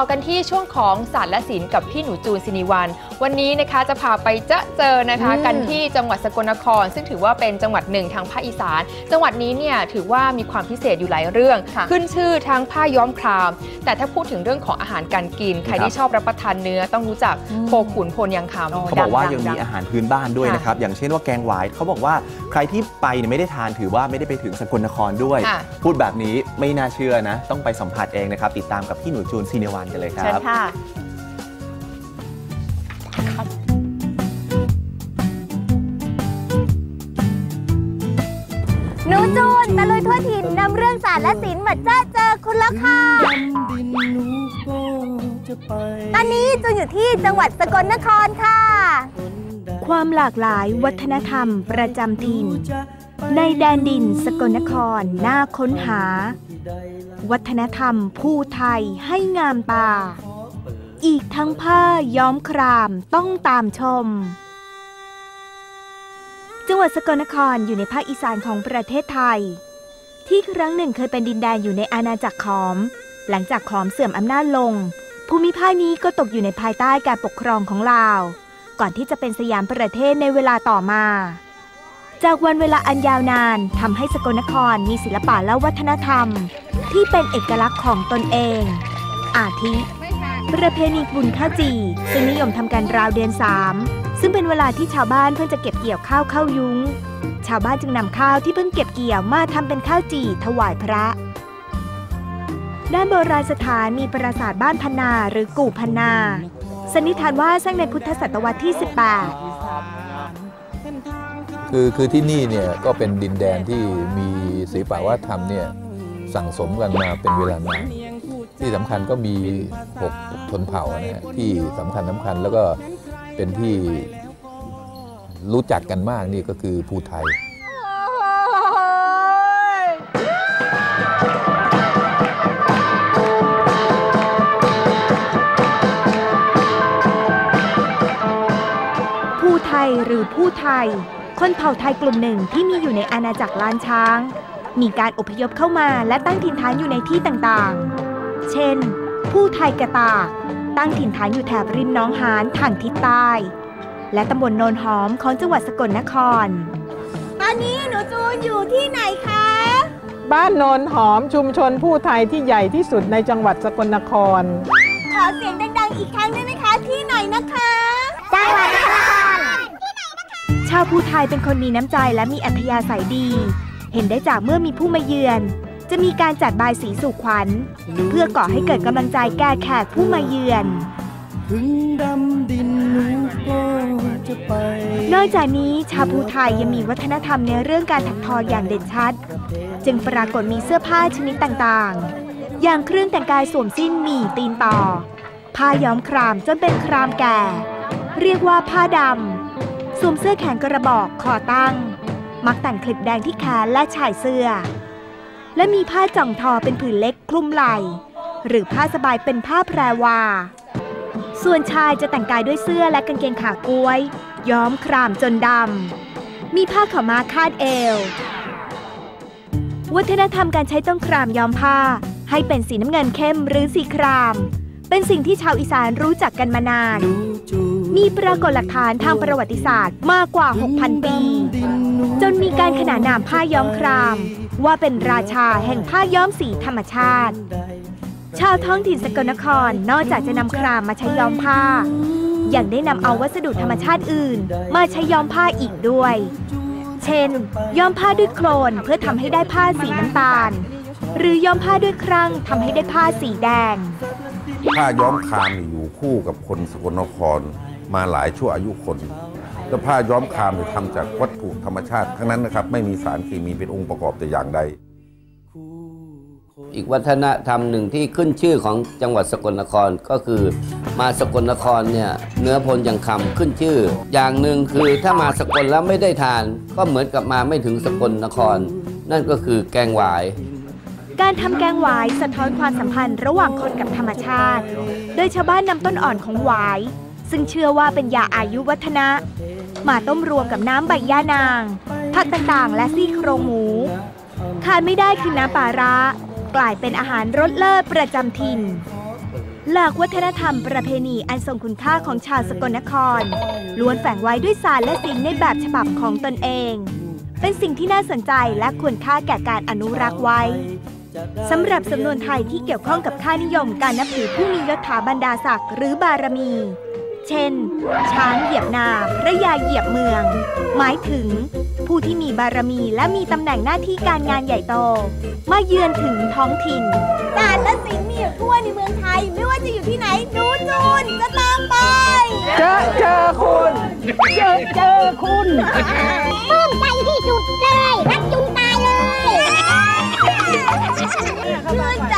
อกันที่ช่วงของศาสตร์และศิลป์กับพี่หนูจูนศินิวัน วันนี้นะคะจะพาไปเจอเจอนะคะอืมกันที่จังหวัดสกลนคร ซึ่งถือว่าเป็นจังหวัดหนึ่งทางภาคอีสาน จังหวัดนี้เนี่ยถือว่ามีความพิเศษอยู่หลายเรื่องค่ะขึ้นชื่อทั้งผ้าย้อมคราม แต่ถ้าพูดถึงเรื่องของอาหารการกิน ใครที่ชอบรับประทานเนื้อต้องรู้จักอืมโคขุนพลยังคำโอ้เขาบอกว่าดังๆยังมีดังอาหารพื้นบ้านด้วยค่ะนะครับอย่างเช่นว่าแกงหวายเขาบอกว่าใครที่ไปเนี่ยไม่ได้ทานถือว่าไม่ได้ไปถึงสกลนครด้วยค่ะพูดแบบนี้ไม่น่าเชื่อนะ ต้องไปสัมผัสเองนะครับ ติดตามกับพี่หนูจูนซีเนวันกันเลยคเชิญรับค่ะ หนูจูนตะลุยทั่วถิ่นนำเรื่องศาสตร์และศิลป์มาเจอเจอคุณแล้วค่ะ ตอนนี้จูนอยู่ที่จังหวัดสกลนครค่ะ ความหลากหลายวัฒนธรรมประจำถิ่น ในแดนดินสกลนครน่าค้นหา วัฒนธรรมผู้ไทยให้งามตา อีกทั้งผ้าย้อมครามต้องตามชม จังหวัดสกลนครอยู่ในภาคอีสานของประเทศไทย ที่ครั้งหนึ่งเคยเป็นดินแดนอยู่ในอาณาจักรขอม หลังจากขอมเสื่อมอำนาจลง ภูมิภาคนี้ก็ตกอยู่ในภายใต้การปกครองของลาว ก่อนที่จะเป็นสยามประเทศในเวลาต่อมา จากวันเวลาอันยาวนานทำให้สกลนครมีศิลปะและวัฒนธรรม ที่เป็นเอกลักษณ์ของตนเอง อาทิ ประเพณีบุญข้าจีซึ่งนิยมทำกันราวเดือนสาม ซึ่งเป็นเวลาที่ชาวบ้านเพิ่งจะเก็บเกี่ยวข้าวเข้ายุ้ง ชาวบ้านจึงนำข้าวที่เพิ่งเก็บเกี่ยวมาทำเป็นข้าวจี่ถวายพระ ด้านโบราณสถานมีปราสาทบ้านพนาหรือกู่พนาสันนิษฐานว่าสร้างในพุทธศตวรรษที่ 18 คือคือที่นี่เนี่ยก็เป็นดินแดนที่มีศิลปวัฒนธรรมเนี่ยสั่งสมกันมาเป็นเวลานานที่สำคัญก็มีหกชนเผ่านะฮะที่สำคัญสำคัญแล้วก็ เป็นที่รู้จักกันมากนี่ก็คือภูไทยผู้ไทยหรือผู้ไทย คนเผ่าไทยกลุ่มหนึ่งที่มีอยู่ในอาณาจักรล้านช้าง มีการอพยพเข้ามาและตั้งถิ่นฐานอยู่ในที่ต่างๆ เช่น ผู้ไทยกระตาก ตั้งถิ่นฐานอยู่แถบริมหน้องหานทางทิศใต้ และตำบลโนนหอมของจังหวัดสกลนคร ตอนนี้หนูจูนอยู่ที่ไหนคะ บ้านโนนหอมชุมชนผู้ไทยที่ใหญ่ที่สุดในจังหวัดสกลนคร ขอเสียงดังๆอีกครั้งได้ไหมคะที่ไหนนะคะจังหวัดนครชาวภูไทยเป็นคนมีน้ำใจและมีอัธยาศัยดี เห็นได้จากเมื่อมีผู้มาเยือน จะมีการจัดบายสีสู่ขวัญ เพื่อก่อให้เกิดกำลังใจแก่แขกผู้มาเยือน ถึงดำดินหนูก็จะไป นอกจากนี้ชาวภูไทยยังมีวัฒนธรรมในเรื่องการถักทออย่างเด่นชัด จึงปรากฏมีเสื้อผ้าชนิดต่างๆ อย่างเครื่องแต่งกายสวมสิ้นหมี่ตีนต่อ ผ้าย้อมครามจนเป็นครามแก่ เรียกว่าผ้าดำสวมเสื้อแขนกระบอกคอตั้ง มักแต่งคลิปแดงที่แขนและชายเสื้อ และมีผ้าจ่องทอเป็นผืนเล็กคลุมไหล่หรือผ้าสบายเป็นผ้าแพรวา ส่วนชายจะแต่งกายด้วยเสื้อและกางเกงขากล้วย ย้อมครามจนดำ มีผ้าขาวม้าคาดเอว วัฒนธรรมการใช้ต้นครามย้อมผ้า ให้เป็นสีน้ำเงินเข้มหรือสีคราม เป็นสิ่งที่ชาวอีสานรู้จักกันมานาน มีปรากฏหลักฐานทางประวัติศาสตร์มากกว่า 6,000 ปี จนมีการขนานนามผ้าย้อมคราม ว่าเป็นราชาแห่งผ้าย้อมสีธรรมชาติ ชาวท้องถิ่นสกลนครนอกจากจะนำครามมาใช้ย้อมผ้า ยังได้นำเอาวัสดุธรรมชาติอื่น มาใช้ย้อมผ้าอีกด้วย เช่น ย้อมผ้าด้วยโคลนเพื่อทำให้ได้ผ้าสีน้ำตาล หรือย้อมผ้าด้วยครั่งทำให้ได้ผ้าสีแดง ผ้าย้อมครามอยู่คู่กับคนสกลนครมาหลายชั่วอายุคน แล้วผ้าย้อมครามเนี่ยทำจากวัตถุธรรมชาติทั้งนั้นนะครับ ไม่มีสารเคมีเป็นองค์ประกอบแต่อย่างใด อีกวัฒนธรรมหนึ่งที่ขึ้นชื่อของจังหวัดสกลนครก็คือมาสกลนครเนี่ยเนื้อพลยังคำขึ้นชื่อ อย่างหนึ่งคือถ้ามาสกลแล้วไม่ได้ทาน ก็เหมือนกับมาไม่ถึงสกลนคร นั่นก็คือแกงหวายการทำแกงหวายสะท้อนความสัมพันธ์ระหว่างคนกับธรรมชาติ โดยชาวบ้านนำต้นอ่อนของหวาย ซึ่งเชื่อว่าเป็นยาอายุวัฒนะ มาต้มรวมกับน้ำใบย่านาง ผักต่างๆ และซี่โครงหมูขาดไม่ได้คือน้ำปลาร้ากลายเป็นอาหารรสเลิศประจำถิ่น หลากวัฒนธรรมประเพณีอันทรงคุณค่าของชาวสกลนคร ล้วนแฝงไว้ด้วยศารและศิลป์ในแบบฉบับของตนเอง เป็นสิ่งที่น่าสนใจและควรค่าแก่การอนุรักษ์ไว้สำหรับสำนวนไทยที่เกี่ยวข้องกับค่านิยมการนับถือผู้มียศถาบรรดาศักดิ์หรือบารมี ช่น ช้างเหยียบนาพระยาเหยียบเมือง หมายถึง ผู้ที่มีบารมีและมีตำแหน่งหน้าที่การงานใหญ่โต มาเยือนถึงท้องถิ่นศาสตร์และศิลมีอยู่ทั่วในเมืองไทย ไม่ว่าจะอยู่ที่ไหนนูจูนจะตามไป เจอเจอคุณ เจอเจอคุณปลื้มใจที่จุดเลยรักจุนตายเลยชื่นใจ